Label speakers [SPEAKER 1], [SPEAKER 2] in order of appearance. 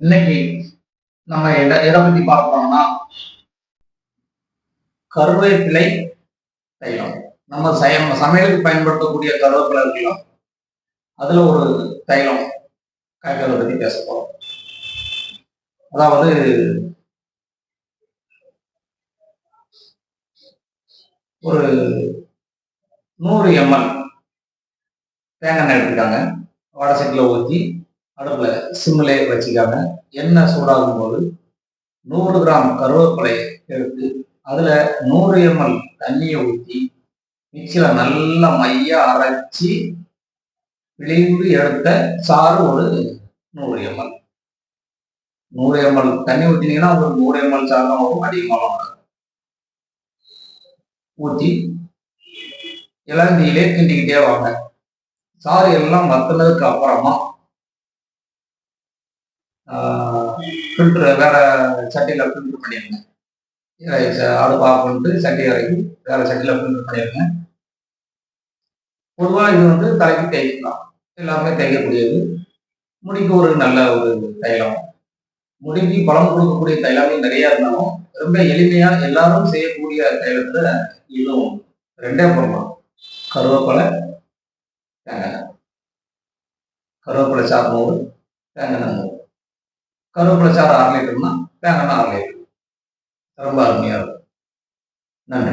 [SPEAKER 1] இன்னைக்கு நம்ம எதை எதை பத்தி பார்க்க போறோம்னா கருவேப்பிலை தைலம் நம்ம சய சமையலுக்கு பயன்படுத்தக்கூடிய கருவேப்பிலை இருக்கலாம் அதுல ஒரு தைலம் காய்கறதை பத்தி பேச போறோம். அதாவது ஒரு நூறு எம்எல் தேங்காய் எண்ணெய் எடுத்துக்காங்க வடை சட்டியில் ஊற்றி அடுப்பில் சிம்மிலே வச்சுக்காங்க எண்ணெய் சூடாகும் போது நூறு கிராம் கருவேப்பிலை எடுத்து அதில் நூறு எம்எல் தண்ணியை ஊற்றி மிக்சியில் நல்லா மைய அரைச்சி பிழிந்து எடுத்த சாறு ஒரு நூறு எம்எல் நூறு எம்எல் தண்ணி ஊற்றினீங்கன்னா ஒரு நூறு எம்எல் சாறு தான் வரும் அதிகமாக வரும் ஊற்றி இளந்தியிலே கிண்டிக்கிட்டே வாங்க. சாறு எல்லாம் வத்துனதுக்கு அப்புறமா ஃபில்ட்ரு வேற சட்டியில் ஃபில்ட்ரு பண்ணிடுங்க அடுப்பு ஆஃப் பண்ணிட்டு சட்டி இறக்கி வேற சட்டியில் ஃபில்ட்ரு பண்ணிடுங்க பொதுவாக இது வந்து தலைக்கு தேய்க்கலாம். எல்லாமே தேய்க்கக்கூடியது. முடிக்கு ஒரு நல்ல ஒரு தைலம். முடிக்கு பலம் கொடுக்கக்கூடிய தைலமே நிறைய இருந்தாலும் ரொம்ப எளிமையா எல்லாரும் செய்யக்கூடிய தைலத்துல இதுவும் ரெண்டே பண்ணலாம் கருவேப்பிலை தேங்காய் கருவேப்பிலை சாப்பிடும் தேங்காய் நூறு கருவேப்பிலை சாறு அரை லிட்டர்னா தேங்காய் அரை லிட்டர் ரொம்ப அருமையாக இருக்கும் நன்றி